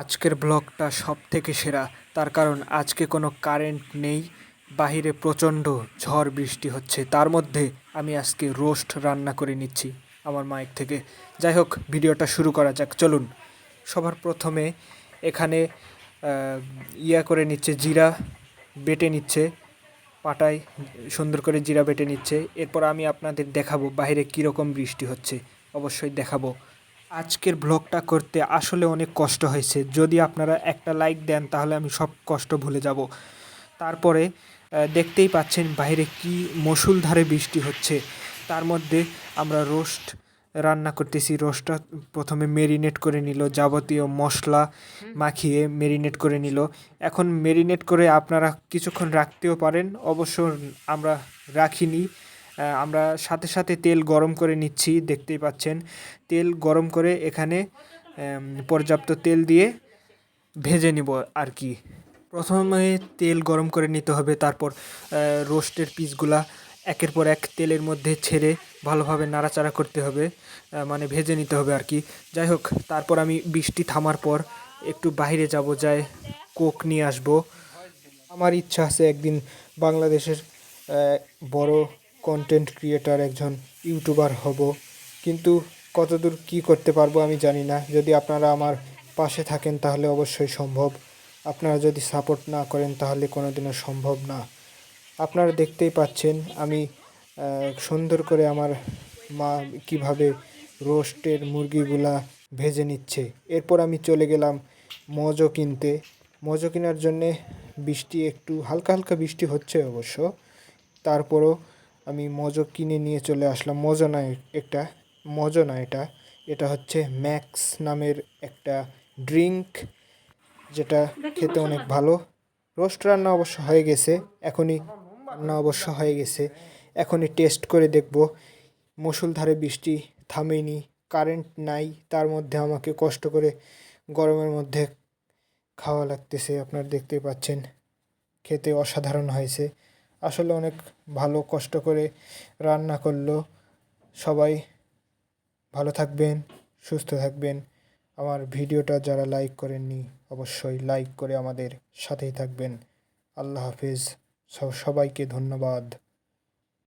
আজকের ব্লগটা সব থেকে সেরা। তার কারণ আজকে কোনো কারেন্ট নেই, বাহিরে প্রচণ্ড ঝড় বৃষ্টি হচ্ছে। তার মধ্যে আমি আজকে রোস্ট রান্না করে নিচ্ছি আমার মায়ের থেকে। যাই হোক, ভিডিওটা শুরু করা যাক। চলুন, সবার প্রথমে এখানে ইয়া করে নিচ্ছে, জিরা বেটে নিচ্ছে, পাটায় সুন্দর করে জিরা বেটে নিচ্ছে। এরপর আমি আপনাদের দেখাবো বাইরে কীরকম বৃষ্টি হচ্ছে। অবশ্যই দেখাবো। আজকের ব্লগটা করতে আসলে অনেক কষ্ট হয়েছে। যদি আপনারা একটা লাইক দেন তাহলে আমি সব কষ্ট ভুলে যাব। তারপরে দেখতেই পাচ্ছেন বাইরে কি মসুলধারে বৃষ্টি হচ্ছে। তার মধ্যে আমরা রোস্ট রান্না করতেছি। রোস্টটা প্রথমে মেরিনেট করে নিল যাবতীয় মশলা মাখিয়ে মেরিনেট করে নিল। এখন মেরিনেট করে আপনারা কিছুক্ষণ রাখতেও পারেন। অবশ্য আমরা রাখিনি। আমরা সাথে সাথে তেল গরম করে নিচ্ছি, দেখতেই পাচ্ছেন। তেল গরম করে এখানে পর্যাপ্ত তেল দিয়ে ভেজে নিব আর কি প্রথমে তেল গরম করে নিতে হবে, তারপর রোস্টের পিসগুলা একের পর এক তেলের মধ্যে ছেড়ে ভালোভাবে নাড়াচাড়া করতে হবে মানে ভেজে নিতে হবে আর কি যাই হোক, তারপর আমি বৃষ্টি থামার পর একটু বাইরে যাব যায় কোক নিয়ে আসব। আমার ইচ্ছা আছে একদিন বাংলাদেশের বড় কন্টেন্ট ক্রিয়েটার একজন ইউটিউবার হব। কিন্তু কতদূর কি করতে পারব আমি জানি না। যদি আপনারা আমার পাশে থাকেন তাহলে অবশ্যই সম্ভব। আপনারা যদি সাপোর্ট না করেন তাহলে কোনোদিনও সম্ভব না। আপনারা দেখতেই পাচ্ছেন আমি সুন্দর করে আমার মা কীভাবে রোস্টের মুরগিগুলা ভেজে নিচ্ছে। এরপর আমি চলে গেলাম মজো কিনতে। মজো কেনার জন্যে বৃষ্টি একটু, হালকা হালকা বৃষ্টি হচ্ছে অবশ্য। তারপরও আমি মজো কিনে নিয়ে চলে আসলাম। মজো না একটা, মজো না এটা। এটা হচ্ছে ম্যাক্স নামের একটা ড্রিঙ্ক যেটা খেতে অনেক ভালো। রোস্ট রান্না অবশ্য হয়ে গেছে, এখনই রান্না অবশ্য হয়ে গেছে। এখনই টেস্ট করে দেখব। মুসুলধারে বৃষ্টি থামেনি, কারেন্ট নাই, তার মধ্যে আমাকে কষ্ট করে গরমের মধ্যে খাওয়া লাগতেছে, আপনার দেখতেই পাচ্ছেন। খেতে অসাধারণ হয়েছে। আসলে অনেক ভালো কষ্ট করে রান্না করল। সবাই ভালো থাকবেন, সুস্থ থাকবেন। আমার ভিডিওটা যারা লাইক করেননি, অবশ্যই লাইক করে আমাদের সাথেই থাকবেন। আল্লাহ হাফিজ। সবাইকে ধন্যবাদ।